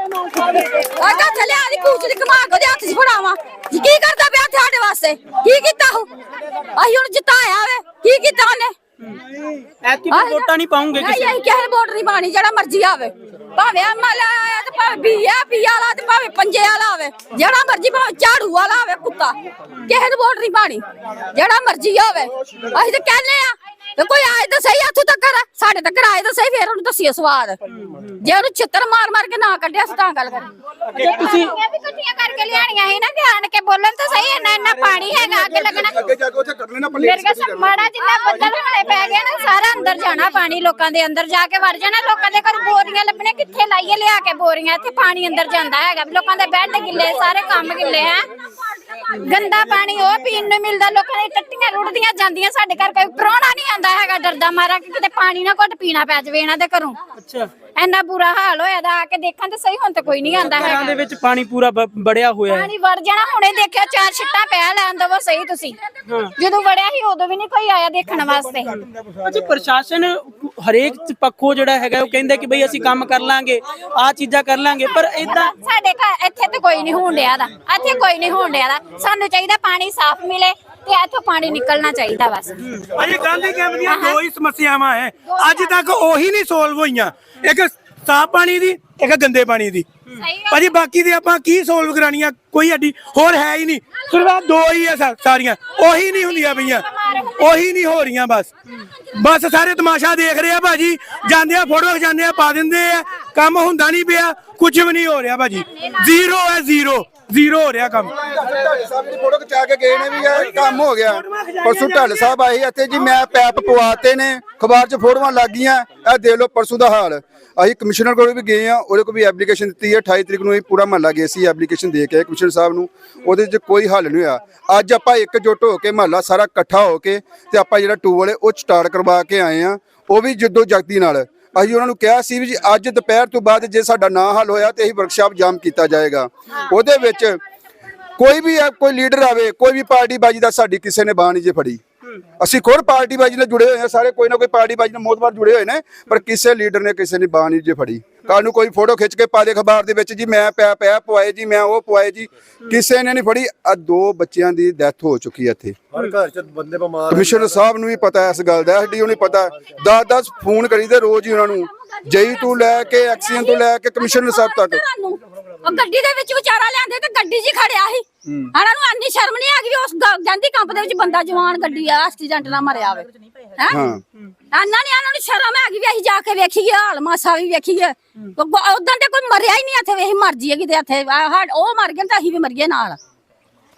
ਆ ਕਾ ਥਲੇ ਆ ਦੀ ਪੂਛੜੀ ਘਮਾ ਕੇ ਉਹਦੇ ਹੱਥ 'ਚ ਫੜਾਵਾ। ਕੀ ਕਰਦਾ ਪਿਆ ਤੁਹਾਡੇ ਵਾਸਤੇ? ਕੀ ਕੀਤਾ ਹੋ ਅਸੀਂ ਹੁਣ ਜਿਤਾਇਆ ਵੇ। ਕੀ ਕੀਤਾ ਉਹਨੇ? ਐਤਕੀ ਫਿਰ ਵੋਟਾਂ ਨਹੀਂ ਪਾਉਂਗੇ ਨਹੀਂ ਕਿਸੇ ਅਸੀਂ ਕਿਸੇ ਵੋਟ ਨਹੀਂ ਪਾਣੀ ਜਿਹੜਾ ਮਰਜ਼ੀ ਆਵੇ। ਭਾਵੇਂ ਐਮਐਲਏ ਆਇਆ ਤੇ ਭਾਵੇਂ ਬੀਆ ਵਾਲਾ ਤੇ ਭਾਵੇਂ ਪੰਜੇ ਵਾਲਾ ਆਵੇ ਜਿਹੜਾ ਮਰਜ਼ੀ ਭਾਵੇਂ ਝਾੜੂ ਵਾਲਾ ਆਵੇ ਕੁੱਤਾ। ਕਿਸੇ ਨੂੰ ਵੋਟ ਨਹੀਂ ਪਾਣੀ ਜਿਹੜਾ ਮਰਜ਼ੀ ਆਵੇ। ਅਸੀਂ ਤਾਂ ਕਹਿੰਦੇ ਆ ਤੇ ਕੋਈ ਆਏ ਤਾਂ ਸਹੀ ਹੱਥੋਂ ਤੱਕ ਸਾਡੇ ਤੱਕ ਆਏ ਤਾਂ ਸਹੀ ਫੇਰ ਉਹਨੂੰ ਦੱਸੀਏ ਸਵਾਦ। ਜੇ ਉਹਨੂੰ ਛਿੱਤਰ ਮਾਰ ਮਾਰ ਕੇ ਨਾ ਕੱਢਿਆ ਸੀ ਤਾਂ ਗੱਲ ਕਰੀ ਜੇ ਤੁਸੀਂ ਵੀ ਇਕੱਠੀਆਂ ਕਰਕੇ ਲਿਆਣੀਆਂ ਸੀ ਨਾ ਕਿ ਆਣ ਕੇ ਬੋਲਣ ਤਾਂ ਸਹੀ ਇੰਨਾ ਇੰਨਾ ਪਾਣੀ ਹੈਗਾ ਅੱਗ ਲੱਗਣਾ। ਅੱਗੇ ਜਾ ਕੇ ਉੱਥੇ ਕਰ ਲੈਣਾ ਪੱਲੇ ਮੇਰੇ ਕੋਲ ਮਾੜਾ ਜਿੰਨਾ ਬੱਦਲ ਹੋਣੇ ਪੈ ਗਏ ਨਾ ਸਾਰਾ ਅੰਦਰ ਜਾਣਾ ਪਾਣੀ ਲੋਕਾਂ ਦੇ ਅੰਦਰ ਜਾ ਕੇ ਵੜ ਜਾਣਾ ਲੋਕਾਂ ਦੇ ਘਰ ਬੋਰੀਆਂ ਲੱਭਣੇ ਕਿੱਥੇ ਲਾਈਏ ਲਿਆ ਕੇ ਬੋਰੀਆਂ ਇੱਥੇ ਪਾਣੀ ਅੰਦਰ ਜਾਂਦਾ ਹੈਗਾ ਲੋਕਾਂ ਦੇ ਬੈੱਡ ਗਿੱਲੇ ਸਾਰੇ ਕੰਮ ਗਿੱਲੇ ਹੈ। ਗੰਦਾ ਪਾਣੀ ਉਹ ਪੀਣ ਨੂੰ ਮਿਲਦਾ ਲੋਕਾਂ ਦੀ ਟੱਟੀਆਂ ਰੁੜਦੀਆਂ ਜਾਂਦੀਆਂ ਸਾਡੇ ਘਰ ਕੋਈ ਪ੍ਰਾਹੁਣਾ ਨਹੀਂ ਆਂਦਾ ਹੈਗਾ ਡਰਦਾ ਮਾਰਾ ਕਿ ਕਿਤੇ ਪਾਣੀ ਨਾ ਘੁੱਟ ਪੀਣਾ ਪੈ ਜਾਵੇ ਇਹਨਾਂ ਦੇ ਘਰੋਂ। ਅੱਛਾ। ਇੰਨਾ ਬੁਰਾ ਹਾਲ ਹੋਇਆ ਦਾ ਆ ਕੇ ਦੇਖਾਂ ਤੇ ਸਹੀ ਹੁਣ ਤਾਂ ਕੋਈ ਨਹੀਂ ਆਂਦਾ ਘਰਾਂ ਦੇ ਹੈਗਾ ਵਿੱਚ ਪਾਣੀ ਪੂਰਾ ਬ- ਬੜਿਆ ਹੋਇਆ ਹੈ। ਪਾਣੀ ਵੜ ਜਾਣਾ ਹੁਣੇ ਦੇਖਿਆ ਚਾਰ ਛਿੱਟਾਂ ਪੈ ਲੈਣ ਦਵੋ ਸਹੀ ਤੁਸੀਂ। ਜਦੋਂ ਵੜਿਆ ਸੀ ਉਦੋਂ ਵੀ ਨਹੀਂ ਕੋਈ ਆਇਆ ਦੇਖਣ ਵਾਸਤੇ। ਅੱਛਾ ਪ੍ਰਸ਼ਾਸਨ ਹਰੇਕ ਪੱਖੋਂ ਜਿਹੜਾ ਹੈਗਾ ਉਹ ਕਹਿੰਦਾ ਕਿ ਬਈ ਅਸੀਂ ਕੰਮ ਕਰ ਲਾਂਗੇ ਆ ਚੀਜ਼ਾਂ ਕਰ ਲਾਂਗੇ ਪਰ ਇਦਾਂ ਸਾਡੇ ਘਰ ਇੱਥੇ ਤੇ ਕੋਈ ਨਹੀਂ ਹੋਣ ਡਿਆ ਦਾ। ਇੱਥੇ ਕੋਈ ਨਹੀਂ ਹੋਣ ਡਿਆ ਦਾ। ਸਾਨੂੰ ਚਾਹੀਦਾ ਪਾਣੀ ਸਾਫ਼ ਮਿਲੇ ਤੇ ਇੱਥੋਂ ਪਾਣੀ ਨਿਕਲਣਾ ਚਾਹੀਦਾ ਬਸ। ਅਜੇ ਗਾਂਧੀ ਕੈਂਪ ਦੀਆਂ ਦੋ ਹੀ ਸਮੱਸਿਆਵਾਂ ਹੈ ਅੱਜ ਤੱਕ ਉਹੀ ਨਹੀਂ ਸੋਲਵ ਹੋਈਆਂ। ਇੱਕ ਸਾਫ਼ ਪਾਣੀ ਦੀ ਇੱਕ ਗੰਦੇ ਪਾਣੀ ਦੀ। ਭਾਜੀ ਬਾਕੀ ਦੇ ਆਪਾਂ ਕੀ ਸੋਲਵ ਕਰਾਣੀਆਂ ਕੋਈ ਅੱਡੀ ਹੋਰ ਹੈ ਹੀ ਨਹੀਂ। ਸਿਰਫ ਦੋ ਹੀ ਆ ਸਾਰੀਆਂ। ਉਹੀ ਨਹੀਂ ਹੁੰਦੀਆਂ ਪਈਆਂ। ਉਹੀ ਨਹੀਂ ਹੋ ਰਹੀਆਂ ਬਸ। ਬਸ ਸਾਰੇ ਤਮਾਸ਼ਾ ਦੇਖ ਰਹੇ ਆ ਭਾਜੀ। ਜਾਂਦੇ ਆ ਫੋਟੋ ਖਿਚਾਉਂਦੇ ਆ ਪਾ ਦਿੰਦੇ ਆ। ਕੰਮ ਹੁੰਦਾ ਨਹੀਂ ਪਿਆ। ਕੁਝ ਵੀ ਨਹੀਂ ਹੋ ਰਿਹਾ ਭਾਜੀ। ਜ਼ੀਰੋ ਹੈ ਜ਼ੀਰੋ। ਜ਼ੀਰੋ ਹੋ ਰਿਹਾ ਕੰਮ। ਢਾਲੇ ਸਾਹਿਬ ਦੀ ਫੋਟੋ ਖਿਚਾ ਕੇ ਗਏ ਨੇ ਵੀ ਇਹ ਕੰਮ ਹੋ ਗਿਆ। ਪਰਸੋਂ ਢਾਲੇ ਸਾਹਿਬ ਆਏ ਇੱਥੇ ਜੀ ਮੈਂ ਪੈਪ ਪਵਾਤੇ ਨੇ ਅਖਬਾਰ 'ਚ ਫੋਟੋਆਂ ਲੱਗ ਗਈਆਂ ਇਹ ਦੇਖ ਲਓ ਪਰਸੋਂ ਦਾ ਹਾਲ। ਅਸੀਂ ਕਮਿਸ਼ਨਰ ਕੋਲ ਵੀ ਗਏ ਆ ਉਹਦੇ ਕੋਲ ਵੀ ਐਪਲੀਕੇਸ਼ਨ ਦਿੱਤੀ ਹੈ 28 ਤਰੀਕ ਨੂੰ ਇਹ ਪੂਰਾ ਮਹੱਲਾ ਗਏ ਸੀ ਐਪਲੀਕੇਸ਼ਨ ਦੇ ਕੇ ਕਮਿਸ਼ਨਰ ਸਾਹਿਬ ਨੂੰ ਉਹਦੇ 'ਚ ਕੋਈ ਹੱਲ ਨਹੀਂ ਹੋਇਆ। ਅੱਜ ਆਪਾਂ ਇੱਕਜੁੱਟ ਹੋ ਕੇ ਮਹੱਲਾ ਸਾਰਾ ਇਕੱਠਾ ਹੋ ਕੇ ਤੇ ਆਪਾਂ ਜਿਹੜਾ ਟੂਬਲ ਹੈ ਉਹ ਸਟਾਰਟ ਕਰਵਾ ਕੇ ਆਏ ਆ ਉਹ ਵੀ ਜਿੱਦੋ ਜਗਤੀ ਨਾਲ। ਅਸੀਂ ਉਹਨਾਂ ਨੂੰ ਕਿਹਾ ਸੀ ਵੀ ਜੀ ਅੱਜ ਦੁਪਹਿਰ ਤੋਂ ਬਾਅਦ ਜੇ ਸਾਡਾ ਨਾ ਹੱਲ ਹੋਇਆ ਤੇ ਅਸੀਂ ਵਰਕਸ਼ਾਪ ਜਾਮ ਕੀਤਾ ਜਾਏਗਾ। ਉਹਦੇ ਵਿੱਚ ਕੋਈ ਵੀ ਕੋਈ ਲੀਡਰ ਆਵੇ ਕੋਈ ਵੀ ਪਾਰਟੀ ਬਾਜੀ ਦਾ ਸਾਡੀ ਕਿਸੇ ਨੇ ਨਹੀਂ ਜੇ ਫੜੀ। ਅਸੀਂ ਖੁਦ ਪਾਰਟੀ ਬਾਜੀ ਨਾਲ ਜੁੜੇ ਹੋਏ ਹਾਂ ਸਾਰੇ ਕੋਈ ਨਾ ਕੋਈ ਪਾਰਟੀ ਬਾਜੀ ਨਾਲ ਮੋਦਵਾਰ ਜੁੜੇ ਹੋਏ ਨੇ ਪਰ ਕਿਸੇ ਲੀਡਰ ਨੇ ਕਿਸੇ ਨੇ ਬਾਹ ਨਹੀਂ ਜੇ ਫੜੀ। ਕੱਲ ਨੂੰ ਕੋਈ ਫੋਟੋ ਖਿੱਚ ਕੇ ਪਾ ਦੇ ਅਖਬਾਰ ਦੇ ਵਿੱਚ ਜੀ ਮੈਂ ਪਿਆ ਪਿਆ ਪਵਾਏ ਜੀ ਮੈਂ ਉਹ ਪਵਾਏ ਜੀ ਕਿਸੇ ਨੇ ਨਹੀਂ ਫੜੀ। ਆ ਦੋ ਬੱਚਿਆਂ ਦੀ ਡੈਥ ਹੋ ਚੁੱਕੀ ਹੈ ਇੱਥੇ। ਹਰ ਘਰ 'ਚ ਬੰਦੇ ਬਿਮਾਰ ਕਮਿਸ਼ਨਰ ਸਾਹਿਬ ਨੂੰ ਵੀ ਪਤਾ ਇਸ ਗੱਲ ਦਾ ਐਸਡੀਓ ਨੂੰ ਪਤਾ 10-10 ਫੋਨ ਕਰੀਦੇ ਰੋਜ਼ ਹੀ ਉਹਨਾਂ ਨੂੰ। ਜਈ ਤੋਂ ਲੈ ਕੇ ਐਕਸੀਅਨ ਤੋਂ ਲੈ ਕੇ ਕਮਿਸ਼ਨਰ ਸਾਹਿਬ ਤੱਕ। ਉਹ ਗੱਡੀ ਦੇ ਵਿੱਚ ਵਿਚਾਰਾ ਲਿਆਂਦੇ ਤੇ ਗੱਡੀ 'ਚ ਖੜਿਆ ਸੀ। ਇਹਨਾਂ ਨੂੰ ਇੰਨੀ ਸ਼ਰਮ ਨਹੀਂ ਆ ਗਈ ਵੀ ਉਸ ਗਾਂਧੀ ਕੰਪ ਦੇ ਵਿੱਚ ਬੰਦਾ ਜਵਾਨ ਗੱਡੀ ਆ ਐਕਸੀਡੈਂਟ ਨਾਲ ਮਰਿਆ ਹੋਵੇ। ਹੈ? ਇਹਨਾਂ ਨੇ ਇਹਨਾਂ ਨੂੰ ਸ਼ਰਮ ਆ ਗਈ ਵੀ ਅਸੀਂ ਜਾ ਕੇ ਵੇਖੀਏ ਹਾਲ ਮਾਸਾ ਵੀ ਵੇਖੀਏ। ਉਦੋਂ ਤੇ ਕੋਈ ਮਰਿਆ ਹੀ ਨਹੀਂ ਇੱਥੇ ਵੀ ਅਸੀਂ ਮਰ ਜੀਏ ਕਿਤੇ ਇੱਥੇ। ਉਹ ਮਰ ਗਏ ਤਾਂ ਅਸੀਂ ਵੀ ਮਰੀਏ ਨਾਲ।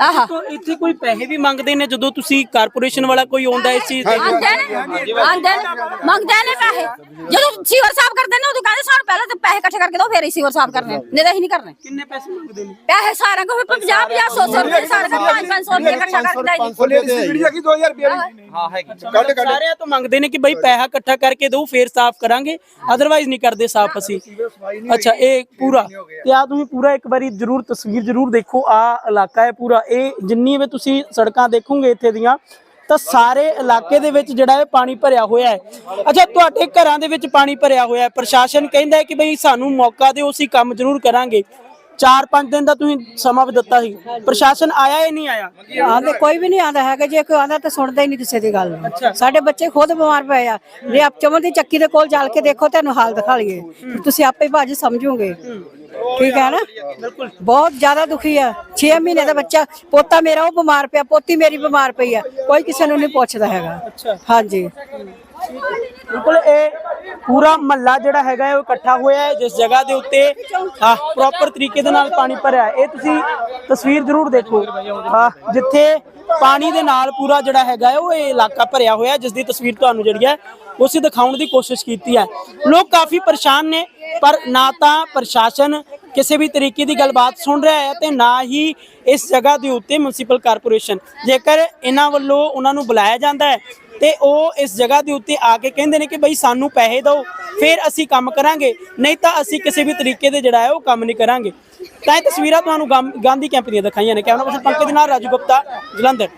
ਆਹਾ। ਤਾਂ ਇੱਥੇ ਕੋਈ ਪੈਸੇ ਵੀ ਮੰਗਦੇ ਨੇ ਜਦੋਂ ਤੁਸੀਂ ਕਾਰਪੋਰੇਸ਼ਨ ਵਾਲਾ ਕੋਈ ਆਉਂਦਾ ਇਸ ਚੀਜ਼ ਦੇ ਆਂਦੇ ਨੇ ਆਂਦੇ ਨੇ ਮੰਗਦੇ ਨੇ ਪੈਸੇ। ਜਦੋਂ ਸੀਵਰ ਸਾਫ਼ ਕਰਦੇ ਨੇ ਉਦੋਂ ਕਹਿੰਦੇ ਸਾਨੂੰ ਪਹਿਲਾਂ ਤੇ ਪੈਸੇ ਇਕੱਠੇ ਕਰਕੇ ਦਿਓ ਫੇਰ ਹੀ ਸੀਵਰ ਸਾਫ਼ ਕਰਨੇ ਨਹੀਂ ਤਾਂ ਅਸੀਂ ਨਹੀਂ ਕਰਨੇ। ਕਿੰਨੇ ਪੈਸੇ ਮੰਗਦੇ ਨੇ? ਪੈਸੇ ਸਾਰਿਆਂ ਕੋਲ 50 50 100 100 ਰੁਪਏ ਸਾਰੇ ਕੋਲ 5 500 ਰੁਪਏ ਇਕੱਠਾ ਕਰਕੇ ਦੇਈ ਉਹ ਲੇਡੀ ਸੀ ਵੀਡੀਓ ਕੀ 2000 ਰੁਪਏ ਦੀ ਹਾਂ ਹੈਗੀ। ਕੱਢ ਕੱਢ। ਸਾਰਿਆਂ ਤੋਂ ਮੰਗਦੇ ਨੇ ਕਿ ਬਈ ਪੈਸਾ ਇਕੱਠਾ ਕਰਕੇ ਦਿਓ ਫੇਰ ਸਾਫ਼ ਕਰਾਂਗੇ। ਅਦਰਵਾਈਜ਼ ਨਹੀਂ ਕਰਦੇ ਸਾਫ਼ ਅਸੀਂ। ਅੱਛਾ ਇਹ ਪੂਰਾ। ਤੇ ਆ ਤੁਸੀਂ ਪੂਰਾ ਇੱਕ ਵਾਰੀ ਜਰੂਰ ਤਸਵੀਰ ਜਰੂਰ ਦੇਖੋ ਆ ਇਲਾਕਾ ਹੈ ਪੂਰਾ। ਇਹ ਜਿੰਨੀ ਵੀ ਤੁਸੀਂ ਸੜਕਾਂ ਦੇਖੋਗੇ ਇੱਥੇ ਦੀਆਂ ਤਾਂ ਸਾਰੇ ਇਲਾਕੇ ਦੇ ਵਿੱਚ ਜਿਹੜਾ ਹੈ ਪਾਣੀ ਭਰਿਆ ਹੋਇਆ ਹੈ। ਅੱਛਾ ਤੁਹਾਡੇ ਘਰਾਂ ਦੇ ਵਿੱਚ ਪਾਣੀ ਭਰਿਆ ਹੋਇਆ ਹੈ। ਪ੍ਰਸ਼ਾਸਨ ਕਹਿੰਦਾ ਹੈ ਕਿ ਬਈ ਸਾਨੂੰ ਮੌਕਾ ਦਿਓ ਅਸੀਂ ਕੰਮ ਜ਼ਰੂਰ ਕਰਾਂਗੇ। 4-5 ਦਿਨ ਦਾ ਤੁਸੀਂ ਸਮਾਂ ਵੀ ਦਿੱਤਾ ਸੀ। ਪ੍ਰਸ਼ਾਸਨ ਆਇਆ ਹੀ ਨਹੀਂ ਆਇਆ? ਆਂਦੇ ਕੋਈ ਵੀ ਨਹੀਂ ਆਂਦਾ ਹੈਗਾ ਜੇ ਕੋਈ ਆਂਦਾ ਤਾਂ ਸੁਣਦਾ ਹੀ ਨਹੀਂ ਕਿਸੇ ਦੀ ਗੱਲ ਸਾਡੇ ਬੱਚੇ ਖੁਦ ਬਿਮਾਰ ਪਏ ਆ। ਜੇ ਆਪ ਚਮਨ ਦੀ ਚੱਕੀ ਦੇ ਕੋਲ ਚੱਲ ਕੇ ਦੇਖੋ ਤੁਹਾਨੂੰ ਹਾਲ ਦਿਖਾ ਲਈਏ। ਤੁਸੀਂ ਆਪੇ ਭਾਜੀ ਸਮਝੋਗੇ। ਠੀਕ ਹੈ ਨਾ? ਬਹੁਤ ਜ਼ਿਆਦਾ ਦੁਖੀ ਆ। 6 ਮਹੀਨੇ ਦਾ ਬੱਚਾ ਪੋਤਾ ਮੇਰਾ ਉਹ ਬਿਮਾਰ ਪਿਆ ਪੋਤੀ ਮੇਰੀ ਬਿਮਾਰ ਪਈ ਆ। ਕੋਈ ਕਿਸੇ ਨੂੰ ਨਹੀਂ ਪੁੱਛਦਾ ਹੈਗਾ। ਹਾਂਜੀ। ਬਿਲਕੁਲ, ਇਹ ਪੂਰਾ ਮਹੱਲਾ ਜਿਹੜਾ ਹੈਗਾ ਹੈ, ਉਹ ਇਕੱਠਾ ਹੋਇਆ ਹੈ, ਜਿਸ ਜਗ੍ਹਾ ਦੇ ਉੱਤੇ ਪ੍ਰੋਪਰ ਤਰੀਕੇ ਦੇ ਨਾਲ ਪਾਣੀ ਭਰਿਆ ਹੈ। ਇਹ ਤੁਸੀਂ ਤਸਵੀਰ ਜ਼ਰੂਰ ਦੇਖੋ। ਹਾਂ ਜਿੱਥੇ ਪਾਣੀ ਦੇ ਨਾਲ ਪੂਰਾ ਜਿਹੜਾ ਹੈਗਾ ਹੈ, ਉਹ ਇਹ ਇਲਾਕਾ ਭਰਿਆ ਹੋਇਆ ਜਿਸ ਦੀ ਤਸਵੀਰ ਤੁਹਾਨੂੰ ਜਿਹੜੀ ਹੈ, ਉਸੇ ਦਿਖਾਉਣ ਦੀ ਕੋਸ਼ਿਸ਼ ਕੀਤੀ ਹੈ। ਲੋਕ ਕਾਫੀ ਪਰੇਸ਼ਾਨ ਨੇ, ਪਰ ਨਾ ਤਾਂ ਪ੍ਰਸ਼ਾਸਨ ਕਿਸੇ ਵੀ ਤਰੀਕੇ ਦੀ ਗੱਲਬਾਤ ਸੁਣ ਰਿਹਾ ਹੈ ਤੇ ਨਾ ਹੀ ਇਸ ਜਗ੍ਹਾ ਦੇ ਉੱਤੇ ਮਿਊਨਿਸਪਲ ਕਾਰਪੋਰੇਸ਼ਨ ਜੇਕਰ ਇਹਨਾਂ ਵੱਲੋਂ ਉਹਨਾਂ ਨੂੰ ਬੁਲਾਇਆ ਜਾਂਦਾ ਹੈ ਤੇ ਉਹ ਇਸ ਜਗ੍ਹਾ ਦੇ ਉੱਤੇ ਆ ਕੇ ਕਹਿੰਦੇ ਨੇ ਕਿ ਬਈ ਸਾਨੂੰ ਪੈਸੇ ਦਿਓ, ਫਿਰ ਅਸੀਂ ਕੰਮ ਕਰਾਂਗੇ। ਨਹੀਂ ਤਾਂ ਅਸੀਂ ਕਿਸੇ ਵੀ ਤਰੀਕੇ ਦੇ ਜਿਹੜਾ ਹੈ ਉਹ ਕੰਮ ਨਹੀਂ ਕਰਾਂਗੇ। ਤਾਂ ਇਹ ਤਸਵੀਰਾਂ ਤੁਹਾਨੂੰ ਗਾਂ- ਗਾਂਧੀ ਕੈਂਪ ਦੀਆਂ ਦਿਖਾਈਆਂ ਨੇ। ਕੈਮਰਾ ਪਰਸਨ ਪੰਕਜ ਨਾਲ ਰਾਜੂ ਗੁਪਤਾ, ਜਲੰਧਰ।